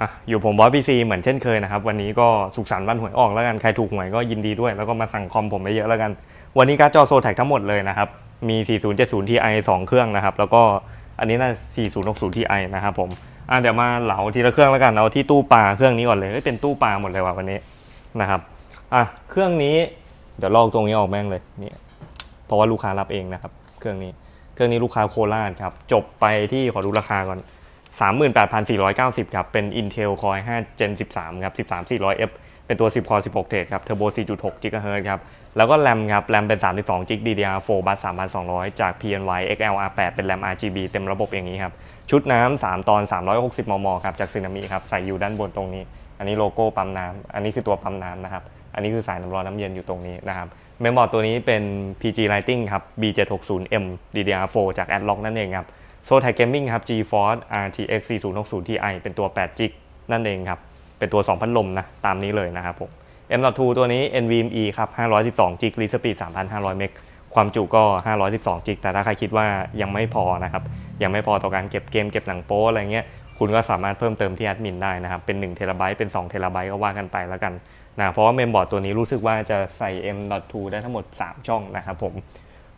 อะอยู่ผมบอสพีซีเหมือนเช่นเคยนะครับ วันนี้ก็สุขสันต์วันหวยออกแล้วกัน ใครถูกหวยก็ยินดีด้วย แล้วก็มาสั่งคอมผมไปเยอะแล้วกัน วันนี้การ์ดจอโซแท็กทั้งหมดเลยนะครับ มี 4070 Ti 2 เครื่องนะครับ แล้วก็อันนี้น่า4060 Ti นะครับผมอะเดี๋ยวมาเหลาทีละเครื่องแล้วกันเอาที่ตู้ปลาเครื่องนี้ก่อนเลยเฮ้ยเป็นตู้ปลาหมดเลยว่ะวันนี้นะครับอะเครื่องนี้เดี๋ยวลอกตรงนี้ออกแม่งเลยนี่เพราะว่าลูกค้ารับเองนะครับ เครื่องนี้เครื่องนี้ลูกค้าโคราชครับจบไปที่ขอดูราคาก่อน 38,490 ครับ เป็น Intel Core 5 Gen 13 ครับ 13400F เป็นตัว 10 Core 16 เทรดครับ Turbo 4.6 GHz ครับ แล้วก็แรมครับแรมเป็น 32 GB DDR4 บัส3,200 จาก PNY XLR8 เป็นแรม RGB เต็มระบบอย่างนี้ครับ ชุดน้ำ 3 ตอน 360 มม ครับ จากซึนามิครับ ใส่อยู่ด้านบนตรงนี้ อันนี้โลโก้ปั๊มน้ำ อันนี้คือตัวปั๊มน้ำนะครับ อันนี้คือสายน้ำร้อนน้ำเย็นอยู่ตรงนี้นะครับ เมมบอร์ดตัวนี้เป็น PG Lighting ครับ B760M DDR4 จาก Adlock นั่นเองครับ โซ t ท c Gaming ครับ GeForce RTX 4060 Ti เป็นตัว8 g นั่นเองครับ เป็นตัว 2 พัดลมนะ ตามนี้เลยนะครับผม M.2 ตัวนี้ NVMe ครับ 512 g r e a d speed 3,500 เมกความจุก็ 512 g แต่ถ้าใครคิดว่ายังไม่พอนะครับ ยังไม่พอต่อการเก็บเกมเก็บหนังโป๊อะไรเงี้ย คุณก็สามารถเพิ่มเติมที่แอดมินได้นะครับ เป็น1เทราไบต์เป็น2เทราไบต์ก็ว่ากันไปแล้วกันนะ เพราะว่าเมมบอร์ดตัวนี้รู้สึกว่าจะใส่ M.2 ได้ทั้งหมด 3 ช่องนะครับผม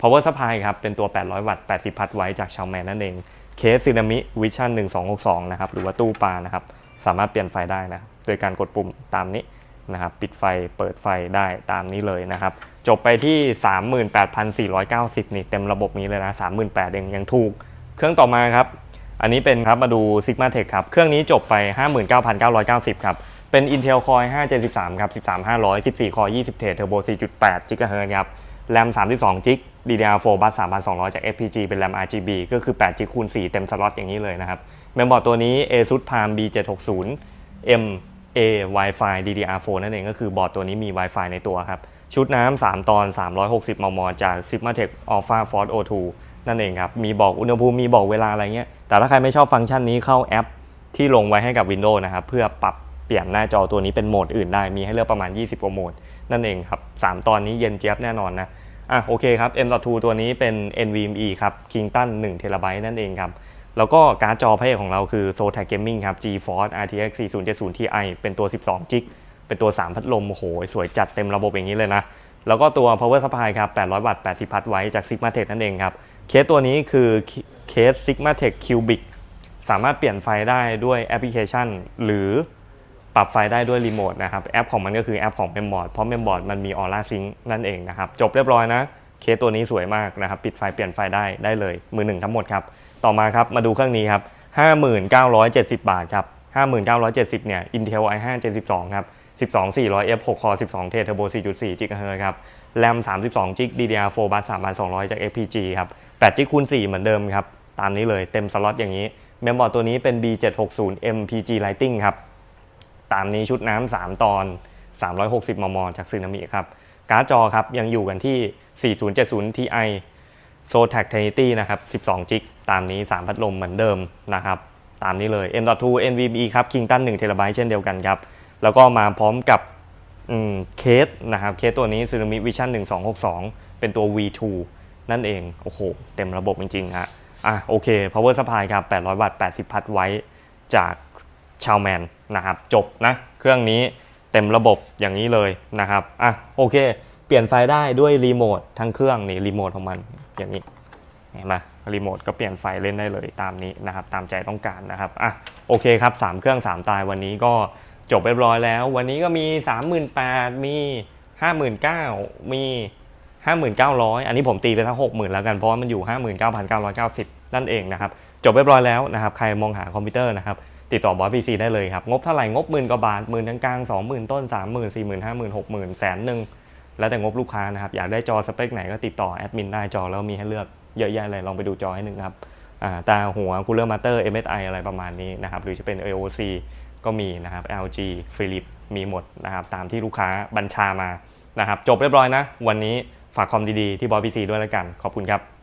power supply ครับ เป็นตัว 800 วัตต์ 80 พัทไว้จากชาวแมนนั่นเอง เคสซีนามิวิชั่น1262 นะครับ หรือว่าตู้ปลานะครับ สามารถเปลี่ยนไฟได้นะ โดยการกดปุ่มตามนี้นะครับ ปิดไฟ เปิดไฟได้ตามนี้เลยนะครับ จบไปที่ 38,490 นี่เต็มระบบนี้เลยนะ 38,000เองยังถูก เครื่องต่อมาครับ อันนี้เป็นครับ มาดู Sigma Tech ครับ เครื่องนี้จบไป 59,990 ครับ เป็น Intel Core i5 Gen 13ครับ 13500 14 Core 20เทรด Turbo 4.8 GHz ครับแรม32 g b DDR4 บัส3,200 จาก FPG เป็นแรม RGB ก็คือ 8 g คูณ4เต็มสล็อตอย่างนี้เลยนะครับ เมมบอร์ดตัวนี้ ASUS Palm B760 M A Wi-Fi DDR4 นั่นเองก็คือบอร์ดตัวนี้มี Wi-Fi ในตัวครับ ชุดน้ำ 3 ตอน 360 มม จาก Sigmatech Alpha Force O2 นั่นเองครับ มีบอกอุณหภูมิ มีบอกเวลาอะไรเงี้ย แต่ถ้าใครไม่ชอบฟังก์ชันนี้เข้าแอป ที่ลงไว้ให้กับ Windows นะครับเพื่อปรับเปลี่ยนหน้าจอตัวนี้เป็นโหมดอื่นได้ มีให้เลือกประมาณ 20กว่าโหมดนั่นเองครับ 3 ตอนนี้เย็นเจี๊ยบแน่นอนนะ อะโอเคครับ M.2 ตัวนี้เป็น NVMe ครับ Kingston 1 t b นั่นเองครับ แล้วก็การ์ดจอพระเอกของเราคือ Zotac Gaming ครับ GeForce RTX 4070 Ti เป็นตัว 12 g b เป็นตัว 3 พัดลมโอ้โห สวยจัดเต็มระบบอย่างนี้เลยนะ แล้วก็ตัว Power Supply ครับ 800 วัตต์ 80 พัทไว้จาก Sigmatech นั่นเองครับ เคสตัวนี้คือเคส Sigmatech Cubic สามารถเปลี่ยนไฟได้ด้วยแอปพลิเคชัน หรือ ปรับไฟได้ด้วยรีโมทนะครับแอปของมันก็คือแอปของ Memboard เพราะ Memboard มันมี Aura Sync นั่นเองนะครับจบเรียบร้อยนะเคสตัวนี้สวยมากนะครับปิดไฟเปลี่ยนไฟได้ได้เลย มือหนึ่งทั้งหมดครับต่อมาครับมาดูเครื่องนี้ครับ5970 บาทครับ5970เนี่ย Intel i5 Gen 12ครับ12 400 F 6 Core 12 เทรด Turbo 4.4 GHz ครับแรม32 g b DDR4 บัส3,200 จาก FPG ครับ8 g คูณ4เหมือนเดิมครับ ตามนี้เลยเต็มสล็อตอย่างนี้ เมมบอร์ดตัวนี้เป็น B760 MPG Lighting ครับ ตามนี้ชุดน้ำ3ตอน 360 มม จากซึนามิครับ การ์ดจอครับยังอยู่กันที่ 4070 Ti Zotac Trinity นะครับ 12 g b ตามนี้ 3 พัดลมเหมือนเดิมนะครับ ตามนี้เลย M.2 NVMe ครับ Kingston 1 t b เช่นเดียวกันครับ แล้วก็มาพร้อมกับเคสนะครับเคสตัวนี้ Tsunami Vision 1262 เป็นตัว V2 นั่นเอง โอ้โห เต็มระบบจริงๆฮะอะโอเค Power Supply ครับ 800 วัตต์ 80 พัทไว้จากชาวแมน นะครับจบนะเครื่องนี้เต็มระบบอย่างนี้เลยนะครับอะโอเค เปลี่ยนไฟได้ด้วยรีโมททั้งเครื่องนี่รีโมทของมันอย่างนี้เห็นไหมรีโมทก็เปลี่ยนไฟเล่นได้เลยตามนี้นะครับตามใจต้องการนะครับอะโอเคครับ 3 เครื่อง 3 ตายวันนี้ก็จบเรียบร้อยแล้ว วันนี้ก็มี 38,000มี 59,000 มี 5,900 อันนี้ผมตีไปทั้ง 60,000 แล้วกัน เพราะว่ามันอยู่ 59,990 นั่นเองนะครับ จบเรียบร้อยแล้วนะครับ ใครมองหาคอมพิวเตอร์นะครับ ติดต่อบอสพีซีได้เลยครับงบเท่าไหร่งบหมื่นกว่าบาทหมื่นกลางๆสองหมื่นต้นสามหมื่นสี่หมื่นห้าหมื่นหกหมื่นแสนหนึ่งแล้วแต่งบลูกค้านะครับอยากได้จอสเปคไหนก็ติดต่อแอดมินได้จอแล้วมีให้เลือกเยอะแยะเลยลองไปดูจอให้หนึ่งครับตาหัวคูลเลอร์มาเตอร์ MSI อะไรประมาณนี้นะครับหรือจะเป็น AOC ก็มีนะครับ LG Philips มีหมดนะครับตามที่ลูกค้าบัญชามานะครับจบเรียบร้อยนะ วันนี้ฝากคอมดีๆ ที่บอสพีซีด้วยแล้วกัน ขอบคุณครับ